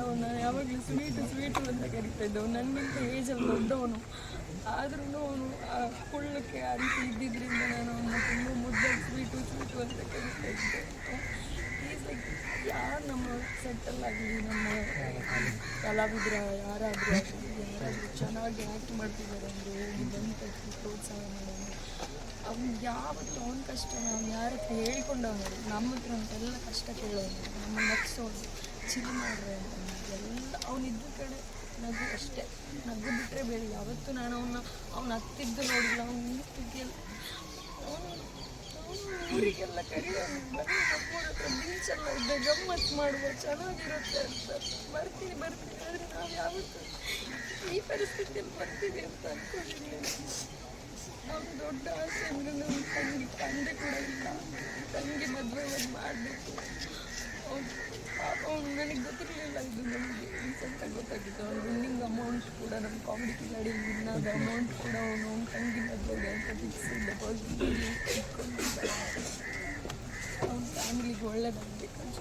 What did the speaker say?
ಅವನು, ಯಾವಾಗಲೂ sweet sweet ಅಂತ ಕರಿತಾ ಇದ್ದವು ನನಗಿಂತ ಏಜಲ್ಲಿ ದೊಡ್ಡವನು. ಆದ್ರೂ ಅವನು, ಆ, ಕುಳ್ಳಕ್ಕೆ ಆ ರೀತಿ ಇದ್ದಿದ್ದರಿಂದ ನಾನು ಅವನ್ನ ತುಂಬ ಮುದ್ದೆ ಸ್ವೀಟು ಸ್ವೀಟು ಅಂತ ಕರಿತಾ ಇದ್ದೆ. ಈಸ್ ಯಾರು ನಮ್ಮ ಸೆಟ್ಟಲ್ ಆಗಲಿ, ನಮ್ಮ ಕಲಾವಿದ್ರ ಯಾರಾದರೂ ಯಾರಾದರೂ ಚೆನ್ನಾಗಿ ಆ್ಯಕ್ಟ್ ಮಾಡ್ತಿದ್ದಾರೆ ಅಂದರೆ ಹೋಗಿ ಬಂದು ಪ್ರೋತ್ಸಾಹ ಮಾಡೋಣ. ಅವ್ನು ಯಾವತ್ತು ಅವ್ನ ಕಷ್ಟ ನಾವು ಯಾರ ಹತ್ರ ನಮ್ಮ ಹತ್ರ ಅಂತೆಲ್ಲ ಕಷ್ಟ ಕೇಳೋನು ನಮ್ಮ ನಗ್ಸೋನು. ಚಿಲ್ ಮಾಡ್ರೆ ಎಲ್ಲ ಅವನಿದ್ದ ಕಡೆ ನಗು ಅಷ್ಟೇ. ನಗು ಬಿಟ್ಟರೆ ಬೇರೆ ಯಾವತ್ತು ನಾನು ಅವನ್ನ ಅವ್ನು ಹತ್ತಿದ್ದು ನೋಡಿಲ್ಲ ಅವ್ನು ನಿಂತಿದ್ದಿಲ್ಲ ಊರಿಗೆಲ್ಲ ಹತ್ರ ಬೀಚೆಲ್ಲ ಇದೆ ಗಮ್ಮತ್ತು ಮಾಡುವ ಚೆನ್ನಾಗಿರುತ್ತೆ ಅಂತ ಬರ್ತೀನಿ ಬರ್ತೀನಿ ಆದರೆ ನಾವು ಯಾವತ್ತೂ ಈ ಪರಿಸ್ಥಿತಿಯಲ್ಲಿ ಬರ್ತೀವಿ ಅಂತ ಅನ್ಕೊಂಡಿರ್ಲಿಲ್ಲ ಅವ್ನು ದೊಡ್ಡ ಆಸೆ ಅಂದರೆ ನಮ್ಮ ತಂಗಿ ತಂದೆ ಕೂಡ ಇಲ್ಲ ತಂಗಿ ಮದುವೆ ಒಂದು ಮಾಡಬೇಕು ಅವ್ನು ಅಂತ ಗೊತ್ತಾಗಿತ್ತು ಅವ್ನ ರನ್ನಿಂಗ್ ಅಮೌಂಟ್ ಕೂಡ ನಮ್ಮ ಕಾಮಿಡಿ ಕಿಲಾಡಿ ವಿನ್ನಾದ ಅಮೌಂಟ್ ಕೂಡ ಅವನು ಅವ್ನ ತಂಗಿ ಅಂತ ಫಿಕ್ಸ್ ಡೆಪಾಸಿಟ್ ಇಟ್ಕೊಂಡಿದ್ದಾನೆ ಅವ್ನ ಫ್ಯಾಮಿಲಿಗೆ ಒಳ್ಳೇದಾಗಬೇಕಂತ.